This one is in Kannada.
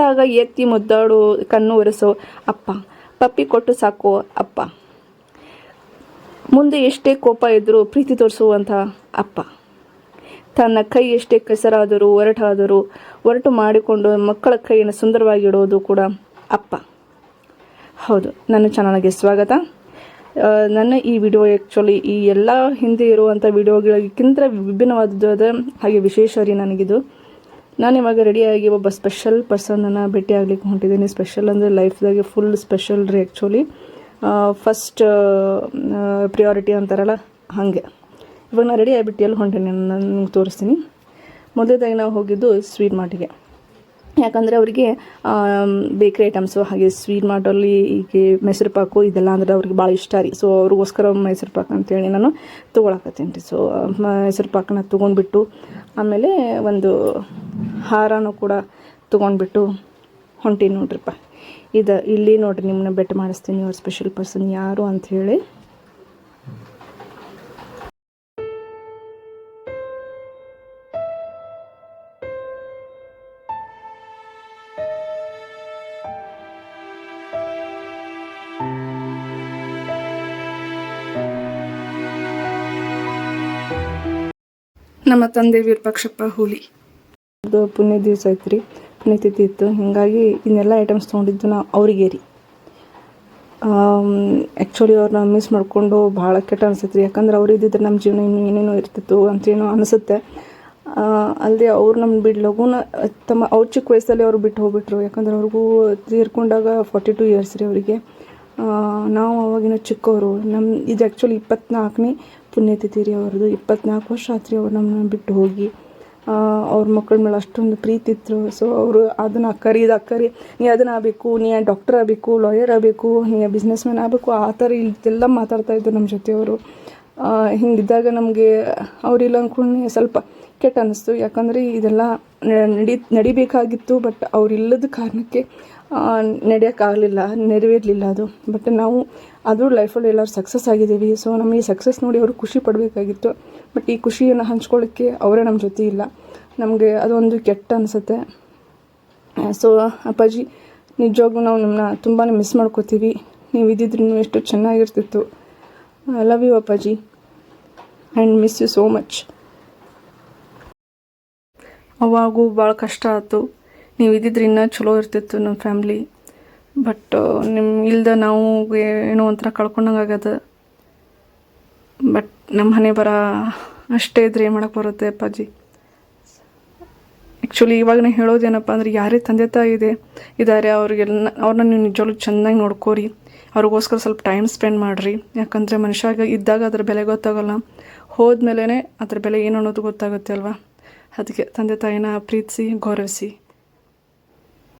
ಸಿಟ್ಟಾಗ ಎತ್ತಿ ಮುದ್ದಾಡು, ಕಣ್ಣು ಒರೆಸೋ, ಅಪ್ಪ, ಪಪ್ಪಿ ಕೊಟ್ಟು ಸಾಕು, ಅಪ್ಪ. ಮುಂದೆ ಎಷ್ಟೇ ಕೋಪ ಇದ್ದರೂ ಪ್ರೀತಿ ತೋರಿಸುವಂಥ ಅಪ್ಪ. ತನ್ನ ಕೈ ಎಷ್ಟೇ ಕೆಸರಾದರೂ, ಒರಟಾದರೂ, ಒರಟು ಮಾಡಿಕೊಂಡು ಮಕ್ಕಳ ಕೈಯನ್ನು ಸುಂದರವಾಗಿಡೋದು ಕೂಡ ಅಪ್ಪ. ಹೌದು, ನನ್ನ ಚಾನಲ್ಗೆ ಸ್ವಾಗತ. ನನ್ನ ಈ ವಿಡಿಯೋ ಆ್ಯಕ್ಚುಲಿ ಈ ಎಲ್ಲ ಹಿಂದೆ ಇರುವಂಥ ವಿಡಿಯೋಗಳಿಗಿಂತ ವಿಭಿನ್ನವಾದದ್ದು ಹಾಗೆ ವಿಶೇಷ ರೀ ನನಗಿದು. ನಾನು ಇವಾಗ ರೆಡಿಯಾಗಿ ಒಬ್ಬ ಸ್ಪೆಷಲ್ ಪರ್ಸನನ್ನು ಭೇಟಿ ಆಗ್ಲಿಕ್ಕೆ ಹೊಂಟಿದ್ದೀನಿ ಸ್ಪೆಷಲ್ ಅಂದರೆ ಲೈಫ್ದಾಗೆ ಫುಲ್ ಸ್ಪೆಷಲ್ ರೀ ಆ್ಯಕ್ಚುಲಿ ಫಸ್ಟ್ ಪ್ರಿಯಾರಿಟಿ ಅಂತಾರಲ್ಲ, ಹಾಗೆ. ಇವಾಗ ನಾನು ರೆಡಿ ಆಗಿಬಿಟ್ಟು ಎಲ್ಲಿ ಹೊಂಟೀನಿ ನಾನು ತೋರಿಸ್ತೀನಿ. ಮೊದಲೇದಾಗಿ ನಾವು ಹೋಗಿದ್ದು ಸ್ವೀಟ್ ಮಾರ್ಟಿಗೆ. ಯಾಕಂದರೆ ಅವರಿಗೆ ಬೇಕ್ರಿ ಐಟಮ್ಸು ಹಾಗೆ ಸ್ವೀಟ್ ಮಾರ್ಟಲ್ಲಿ ಈಗ ಮೈಸೂರು ಪಾಕು ಇದೆಲ್ಲ ಅಂದ್ರೆ ಅವ್ರಿಗೆ ಭಾಳ ಇಷ್ಟ ರೀ. ಸೊ ಅವ್ರಿಗೋಸ್ಕರ ಮೈಸೂರು ಪಾಕ್ ಅಂತೇಳಿ ನಾನು ತೊಗೊಳಕತ್ತೀನಿ ರೀ. ಸೊ ಮೈಸೂರು ಪಾಕನ್ನ ತೊಗೊಂಡ್ಬಿಟ್ಟು ಆಮೇಲೆ ಒಂದು ಹಾರನೂ ಕೂಡ ತೊಗೊಂಡ್ಬಿಟ್ಟು ಹೊಂಟೀನಿ ನೋಡ್ರಿಪ್ಪ. ಇದು ಇಲ್ಲಿ ನೋಡ್ರಿ ನಿಮ್ಮನ್ನ ಬೆಟ್ ಮಾಡಿಸ್ತೀನಿ ಅವ್ರ ಸ್ಪೆಷಲ್ ಪರ್ಸನ್ ಯಾರು ಅಂಥೇಳಿ ನಮ್ಮ ತಂದೆ ವಿರೂಪಾಕ್ಷಪ್ಪ ಹೂಲಿ. ಅದು ಪುಣ್ಯ ದಿವಸ ಐತೆ ರೀ ಪುಣ್ಯತಿಥಿ ಇತ್ತು. ಹೀಗಾಗಿ ಇನ್ನೆಲ್ಲ ಐಟಮ್ಸ್ ತೊಗೊಂಡಿದ್ದು ನಾವು ಅವರಿಗೆ ರೀ ಆ್ಯಕ್ಚುಲಿ ಅವ್ರನ್ನ ಮಿಸ್ ಮಾಡಿಕೊಂಡು ಭಾಳ ಕೆಟ್ಟ ಅನಿಸುತ್ತೆ ರೀ ಯಾಕಂದ್ರೆ ಅವ್ರು ಇದ್ದಿದ್ರೆ ನಮ್ಮ ಜೀವನ ಇನ್ನೂ ಏನೇನೋ ಇರ್ತಿತ್ತು ಅಂತೇನೋ ಅನಿಸುತ್ತೆ. ಅಲ್ಲದೆ ಅವ್ರು ನಮ್ಮ ಬಿಡ್ಲಗೂ ಲಘುನ ತಮ್ಮ ಅವ್ರ ಚಿಕ್ಕ ವಯಸ್ಸಲ್ಲಿ ಅವ್ರು ಬಿಟ್ಟು ಹೋಗ್ಬಿಟ್ರು. ಯಾಕಂದ್ರೆ ಅವ್ರಿಗೂ ತೀರ್ಕೊಂಡಾಗ ಫಾರ್ಟಿ ಟು ಇಯರ್ಸ್ ರೀ ಅವರಿಗೆ. ನಾವು ಅವಾಗಿನ ಚಿಕ್ಕವರು ನಮ್ಮ ಇದು ಆ್ಯಕ್ಚುಲಿ ಇಪ್ಪತ್ನಾಲ್ಕನೇ ಪುಣ್ಯತಿಥಿ ರೀ ಅವ್ರದ್ದು ಇಪ್ಪತ್ನಾಲ್ಕು ವರ್ಷ ಆತ್ರಿ ಅವ್ರು ನಮ್ಮನ್ನ ಬಿಟ್ಟು ಹೋಗಿ. ಅವ್ರ ಮಕ್ಕಳ ಮೇಲೆ ಅಷ್ಟೊಂದು ಪ್ರೀತಿ ಇತ್ತು. ಸೊ ಅವರು ಅದನ್ನ ಅಕ್ಕರಿ ಇದು ಅಕ್ಕರಿ ನೀ ಅದನ್ನು ಆಗಬೇಕು, ನೀ ಡಾಕ್ಟರ್ ಆಗಬೇಕು ಲಾಯರ್ ಆಗಬೇಕು, ನೀ ಬಿಸ್ನೆಸ್ ಮ್ಯಾನ್ ಆಗಬೇಕು, ಆ ಥರ ಇದೆಲ್ಲ ಮಾತಾಡ್ತಾ ಮಾತಾಡ್ತಾಯಿದ್ರು ನಮ್ಮ ಜೊತೆಯವರು. ಹಿಂಗಿದ್ದಾಗ ನಮಗೆ ಅವರಿಲ್ಲ ಅಂದ್ಕೊಂಡು ಸ್ವಲ್ಪ ಕೆಟ್ಟ ಅನ್ನಿಸ್ತು ಯಾಕಂದರೆ ಇದೆಲ್ಲ ನಡಿ, ನಡಿಬೇಕಾಗಿತ್ತು, ಬಟ್ ಅವರಿಲ್ಲದ ಕಾರಣಕ್ಕೆ ನಡೆಯೋಕ್ಕಾಗಲಿಲ್ಲ, ನೆರವೇರಲಿಲ್ಲ ಅದು. ಬಟ್ ನಾವು ಅದು ಲೈಫಲ್ಲಿ ಎಲ್ಲರೂ ಸಕ್ಸಸ್ ಆಗಿದ್ದೀವಿ. ಸೊ ನಮಗೆ ಸಕ್ಸಸ್ ನೋಡಿ ಅವರು ಖುಷಿ ಪಡಬೇಕಾಗಿತ್ತು. ಬಟ್ ಈ ಖುಷಿಯನ್ನು ಹಂಚ್ಕೊಳ್ಳೋಕ್ಕೆ ಅವರೇ ನಮ್ಮ ಜೊತೆ ಇಲ್ಲ. ನಮಗೆ ಅದೊಂದು ಕೆಟ್ಟ ಅನಿಸುತ್ತೆ. ಸೊ ಅಪ್ಪಾಜಿ, ನಿಜವಾಗ್ಲೂ ನಾವು ನಿಮ್ಮನ್ನ ತುಂಬಾ ಮಿಸ್ ಮಾಡ್ಕೋತೀವಿ. ನೀವು ಇದ್ದಿದ್ರು ಎಷ್ಟು ಚೆನ್ನಾಗಿರ್ತಿತ್ತು. ಲವ್ ಯು ಅಪ್ಪಾಜಿ. And miss you so much ಅವಾಗೂ ಭಾಳ ಕಷ್ಟ ಆಯ್ತು. ನೀವು ಇದ್ದಿದ್ರೆ ಇನ್ನೂ ಚಲೋ ಇರ್ತಿತ್ತು ನಮ್ಮ ಫ್ಯಾಮ್ಲಿ. ಬಟ್ ನಿಮ್ಮ ಇಲ್ದ ನಾವು ಏನೋ ಒಂಥರ ಕಳ್ಕೊಂಡಂಗೆ ಆಗ್ಯದ. ಬಟ್ ನಮ್ಮ ಮನೆ ಬರ ಅಷ್ಟೇ ಇದ್ರೆ ಏನು ಮಾಡೋಕ್ಕೆ ಬರುತ್ತೆ ಅಪ್ಪಾಜಿ? ಆ್ಯಕ್ಚುಲಿ ಇವಾಗ ನಾನು ಹೇಳೋದೇನಪ್ಪ ಅಂದರೆ ಯಾರೇ ತಂದೆ ತಾಯಿ ಇದೆ ಇದ್ದಾರೆ ಅವ್ರಿಗೆಲ್ಲ ಅವ್ರನ್ನ ನೀವು ನಿಜವಾಗ್ಲೂ ಚೆನ್ನಾಗಿ ನೋಡ್ಕೋರಿ. ಅವ್ರಿಗೋಸ್ಕರ ಸ್ವಲ್ಪ ಟೈಮ್ ಸ್ಪೆಂಡ್ ಮಾಡಿರಿ. ಯಾಕಂದರೆ ಮನುಷ್ಯಾಗ ಇದ್ದಾಗ ಅದ್ರ ಬೆಲೆ ಗೊತ್ತಾಗಲ್ಲ. ಹೋದ್ಮೇಲೆ ಅದ್ರ ಬೆಲೆ ಏನು ಅನ್ನೋದು ಗೊತ್ತಾಗುತ್ತೆ ಅಲ್ವಾ? ಅದಕ್ಕೆ ತಂದೆ ತಾಯಿನ ಪ್ರೀತಿಸಿ ಗೌರವಿಸಿ.